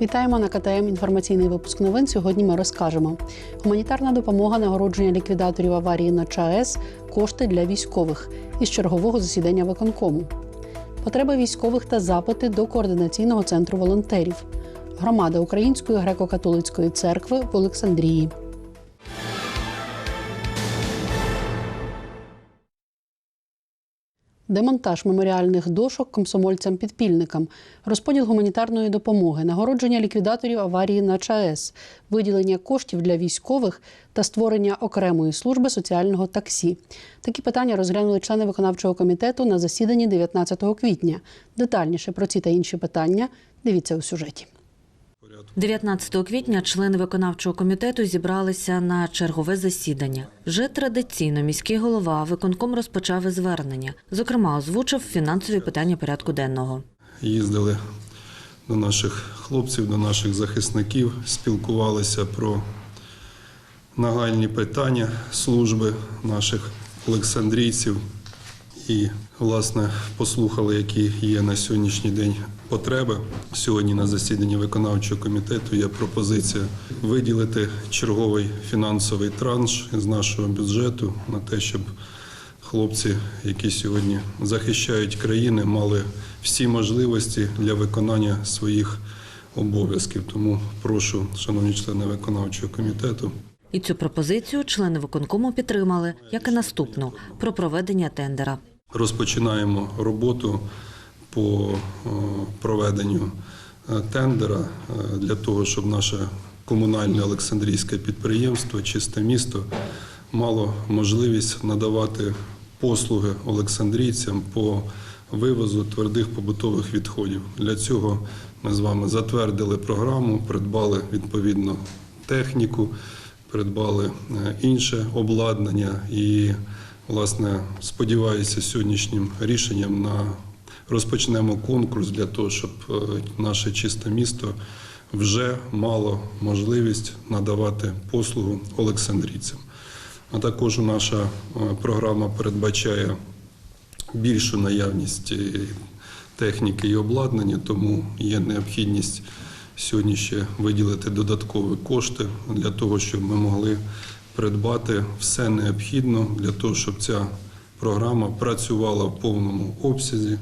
Вітаємо на КТМ. Інформаційний випуск новин. Сьогодні ми розкажемо: гуманітарна допомога, нагородження ліквідаторів аварії на ЧАЕС, кошти для військових із чергового засідання виконкому, потреби військових та запити до координаційного центру волонтерів, громада Української греко-католицької церкви в Олександрії. Демонтаж меморіальних дошок комсомольцям-підпільникам, розподіл гуманітарної допомоги, нагородження ліквідаторів аварії на ЧАЕС, виділення коштів для військових та створення окремої служби соціального таксі. Такі питання розглянули члени виконавчого комітету на засіданні 19 квітня. Детальніше про ці та інші питання дивіться у сюжеті. 19 квітня члени виконавчого комітету зібралися на чергове засідання. Вже традиційно міський голова виконком розпочав звернення. Зокрема, озвучив фінансові питання порядку денного. їздили до наших хлопців, до наших захисників, спілкувалися про нагальні питання служби наших олександрійців і, власне, послухали, які є на сьогоднішній день потреби. Сьогодні на засіданні виконавчого комітету є пропозиція виділити черговий фінансовий транш з нашого бюджету на те, щоб хлопці, які сьогодні захищають країни, мали всі можливості для виконання своїх обов'язків. Тому прошу, шановні члени виконавчого комітету, І цю пропозицію члени виконкому підтримали, як і наступну про проведення тендера. Розпочинаємо роботу по е, проведенню е, тендера е, для того, щоб наше комунальне Олександрійське підприємство Чисте місто мало можливість надавати послуги олександрійцям по вивозу твердих побутових відходів. Для цього ми з вами затвердили програму, придбали відповідно техніку, придбали інше обладнання і, власне, сподіваюся, сьогоднішнім рішенням на розпочнемо конкурс для того, щоб е, наше чисте місто вже мало можливість надавати послугу олександрійцям. А також наша е, програма передбачає більшу наявність е, техніки і обладнання, тому є необхідність сьогодні ще виділити додаткові кошти для того, щоб ми могли придбати все необхідне для того, щоб ця програма працювала в повному обсязі.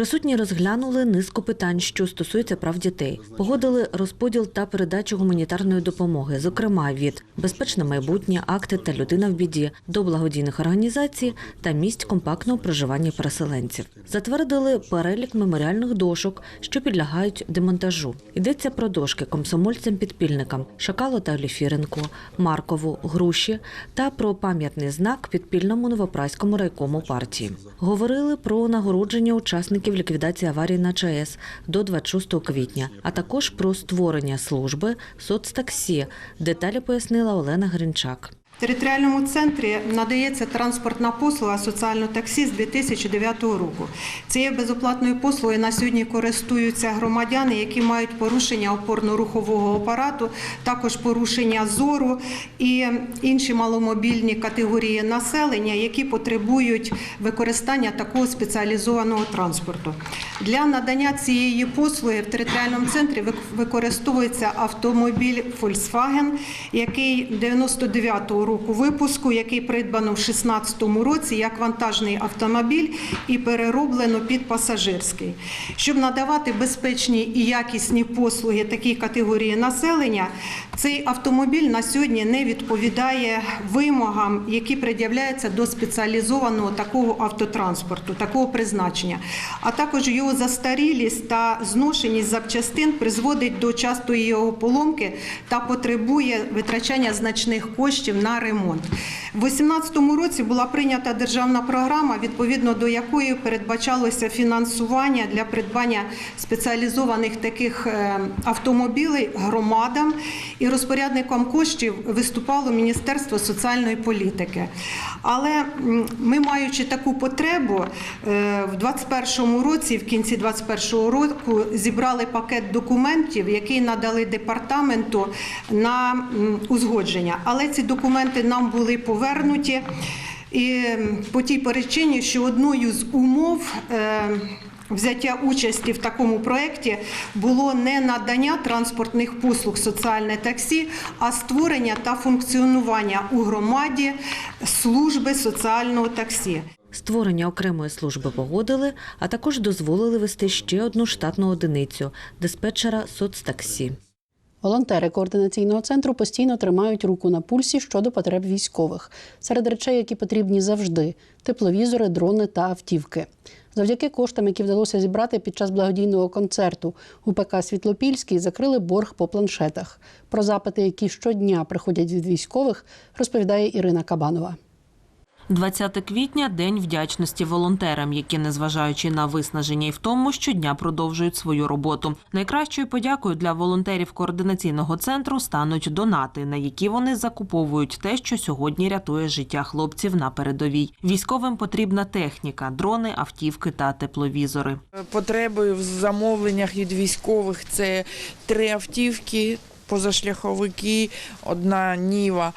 Присутні розглянули низку питань, що стосуються прав дітей. Погодили розподіл та передачу гуманітарної допомоги, зокрема від безпечне майбутнє, акти та людина в біді до благодійних організацій та місць компактного проживання переселенців. Затвердили перелік меморіальних дошок, що підлягають демонтажу. Йдеться про дошки комсомольцям-підпільникам Шакалу та Оліфіренку, Маркову, Груші та про пам'ятний знак підпільному новопраському райкому партії. Говорили про нагородження учасників ліквідації аварії на ЧАЕС до 26 квітня, а також про створення служби соцтаксі. Деталі пояснила Олена Гринчак. Територіальному центрі надається транспортна послуга соціальне таксі з 2009 року. Цією безоплатною послугою на сьогодні користуються громадяни, які мають порушення опорно-рухового апарату, також порушення зору і інші маломобільні категорії населення, які потребують використання такого спеціалізованого транспорту. Для надання цієї послуги в територіальному центрі використовується автомобіль Volkswagen, який 99-го року випуску, який придбано в 16-му році як вантажний автомобіль і перероблено під пасажирський. Щоб надавати безпечні і якісні послуги такій категорії населення, цей автомобіль на сьогодні не відповідає вимогам, які пред'являються до спеціалізованого такого автотранспорту, такого призначення. А також його застарілість та зношеність запчастин призводить до частої його поломки та потребує витрачання значних коштів на ремонт. У 2018 році була прийнята державна програма, відповідно до якої передбачалося фінансування для придбання спеціалізованих таких е, автомобілей громадам, і розпорядником коштів виступало Міністерство соціальної політики. Але ми, маючи таку потребу, е, в 2021 році, в кінці 2021 року, зібрали пакет документів, який надали департаменту на узгодження. Але ці документи нам були повернуті. І по тій причині, що одною з умов е, взяття участі в такому проєкті було не надання транспортних послуг соціальне таксі, а створення та функціонування у громаді служби соціального таксі. Створення окремої служби погодили, а також дозволили вести ще одну штатну одиницю диспетчера соцтаксі. Волонтери координаційного центру постійно тримають руку на пульсі щодо потреб військових. Серед речей, які потрібні завжди: тепловізори, дрони та автівки. Завдяки коштам, які вдалося зібрати під час благодійного концерту у ПК Світлопільський, закрили борг по планшетах. Про запити, які щодня приходять від військових, розповідає Ірина Кабанова. 20 квітня день вдячності волонтерам, які, незважаючи на виснаження і втому, щодня продовжують свою роботу. Найкращою подякою для волонтерів координаційного центру стануть донати, на які вони закуповують те, що сьогодні рятує життя хлопців на передовій. Військовим потрібна техніка, дрони, автівки та тепловізори. Потреби в замовленнях від військових це три автівки. Позашляховики, одна Ніва.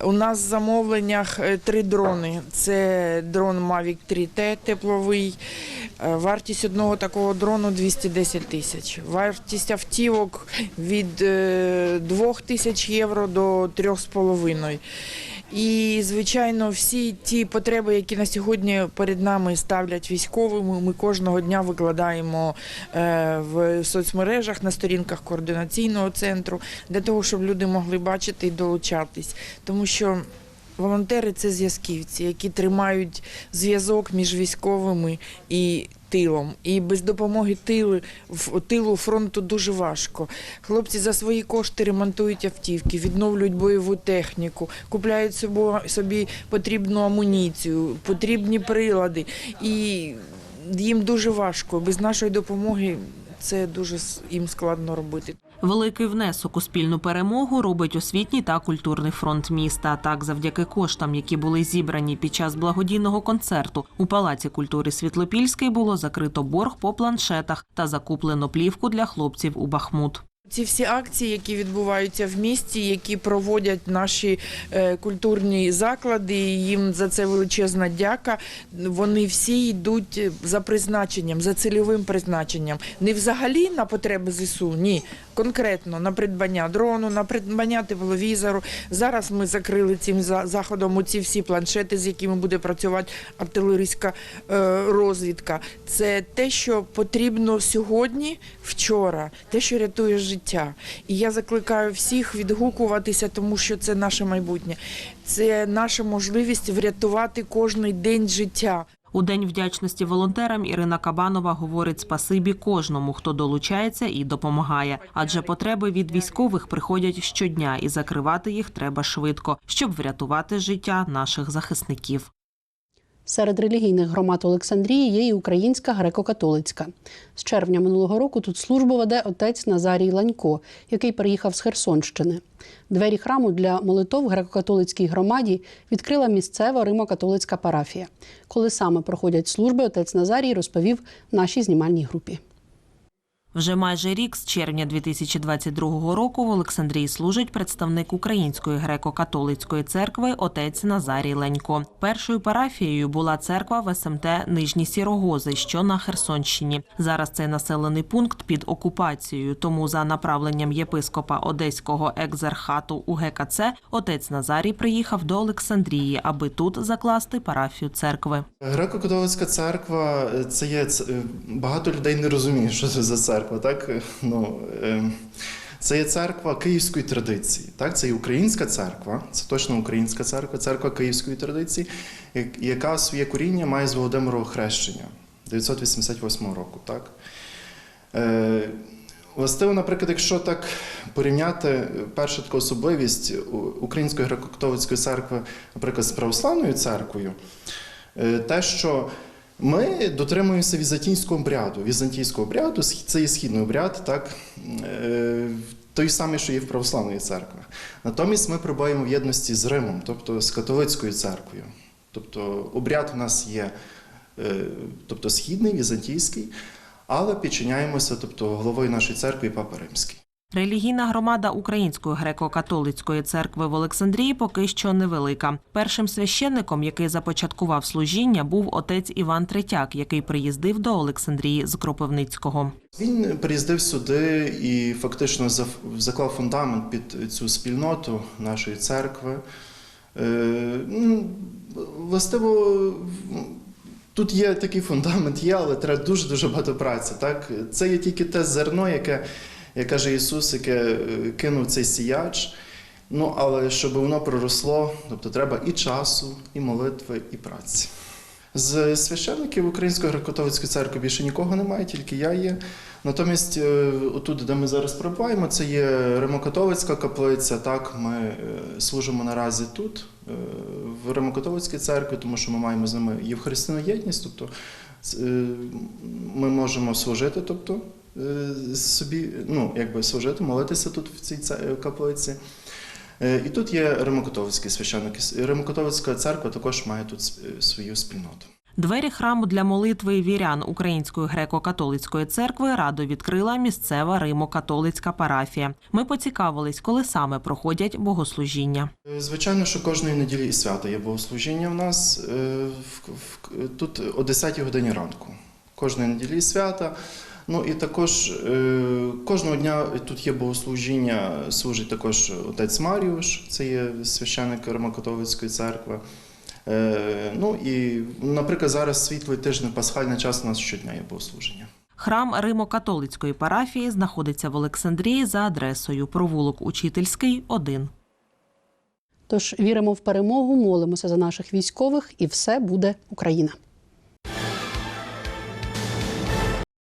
У нас в замовленнях е, три дрони. Це дрон Mavic 3T тепловий. Е, Вартість одного такого дрону 210 тисяч. Вартість автівок від 2 тисяч євро до 3,5. І, звичайно, всі ті потреби, які на сьогодні перед нами ставлять військовими, ми кожного дня викладаємо е, в соцмережах на сторінках координаційного центру для того, щоб люди могли бачити і долучатись. Тому що волонтери це зв'язківці, які тримають зв'язок між військовими і тилом. І без допомоги тили, в- тилу фронту дуже важко. Хлопці за свої кошти ремонтують автівки, відновлюють бойову техніку, купляють собі потрібну амуніцію, потрібні прилади. І їм дуже важко. Без нашої допомоги це дуже їм складно робити. Великий внесок у спільну перемогу робить освітній та культурний фронт міста. Так, завдяки коштам, які були зібрані під час благодійного концерту у Палаці культури Світлопільський було закрито борг по планшетах та закуплено плівку для хлопців у Бахмут. Ці всі акції, які відбуваються в місті, які проводять наші е, культурні заклади, їм за це величезна дяка. Вони всі йдуть за призначенням, за цільовим призначенням. Не взагалі на потреби ЗСУ, ні. Конкретно на придбання дрону, на придбання тепловізору. Зараз ми закрили цим за- заходом оці всі планшети, з якими буде працювати артилерійська е, розвідка. Це те, що потрібно сьогодні, вчора, те, що рятує життя. І я закликаю всіх відгукуватися, тому що це наше майбутнє. Це наша можливість врятувати кожний день життя. У день вдячності волонтерам Ірина Кабанова говорить спасибі кожному, хто долучається і допомагає. Адже потреби від військових приходять щодня, і закривати їх треба швидко, щоб врятувати життя наших захисників. Серед релігійних громад Олександрії є і українська греко-католицька. З червня минулого року тут службу веде отець Назарій Ланько, який переїхав з Херсонщини. Двері храму для молитов греко-католицькій громаді відкрила місцева римо-католицька парафія. Коли саме проходять служби, отець Назарій розповів нашій знімальній групі. Вже майже рік з червня 2022 року в Олександрії служить представник Української греко-католицької церкви отець Назарій Ленько. Першою парафією була церква в СМТ Нижні Сірогози, що на Херсонщині. Зараз цей населений пункт під окупацією. Тому за направленням єпископа Одеського екзархату УГКЦ отець Назарій приїхав до Олександрії, аби тут закласти парафію церкви. Греко-католицька церква е, це є е, багато людей не розуміє, що це за церква. Так ну е, це є церква київської традиції. Так, це і українська церква, це точно українська церква, церква київської традиції, яка своє коріння має з Володимирового хрещення 988 року. Так. Е, Властиво, наприклад, якщо так порівняти перша така особливість Української греко-католицької церкви, наприклад, з православною церквою, е, те, що ми дотримуємося візантійського обряду. Візантійського обряду це є східний обряд, так, е, той самий, що є в православної церкви. Натомість ми перебуваємо в єдності з Римом, тобто з католицькою церквою. Тобто обряд у нас є е, тобто східний, візантійський, але підчиняємося тобто, головою нашої церкви Папа Римський. Релігійна громада Української греко-католицької церкви в Олександрії поки що невелика. Першим священником, який започаткував служіння, був отець Іван Третяк, який приїздив до Олександрії з Кропивницького. Він приїздив сюди і фактично заклав фундамент під цю спільноту нашої церкви. Е, ну, Властиво, тут є такий фундамент, є, але треба дуже-дуже багато праці. Так? Це є тільки те зерно, яке, як каже Ісус, яке е, кинув цей сіяч. Ну, але щоб воно проросло, тобто треба і часу, і молитви, і праці. З священників Української греко-католицької церкви більше нікого немає, тільки я є. Натомість, е, отут, де ми зараз перебуваємо, це є Римокатолицька каплиця. Так, ми е, служимо наразі тут, в Римокатолицькій церкві, тому що ми маємо з ними євхаристійну єдність, тобто ми можемо служити, тобто собі, ну, якби служити, молитися тут в цій це- каплиці. Е, І тут є римокатолицькі священники. Римокатолицька церква також має тут е, свою спільноту. Двері храму для молитви вірян Української греко-католицької церкви радо відкрила місцева римо-католицька парафія. Ми поцікавились, коли саме проходять богослужіння. Е, Звичайно, що кожної неділі і свята є богослужіння в нас е, тут о 10 годині ранку. Кожної неділі і свята. Ну і також е, кожного дня тут є богослужіння, служить також отець Маріуш, це є священник Римокатолицької церкви. Е, Ну і, наприклад, зараз світлий тиждень, пасхальний час у нас щодня є богослуження. Храм Римо-католицької парафії знаходиться в Олександрії за адресою провулок Учительський, 1. Тож віримо в перемогу, молимося за наших військових, і все буде Україна.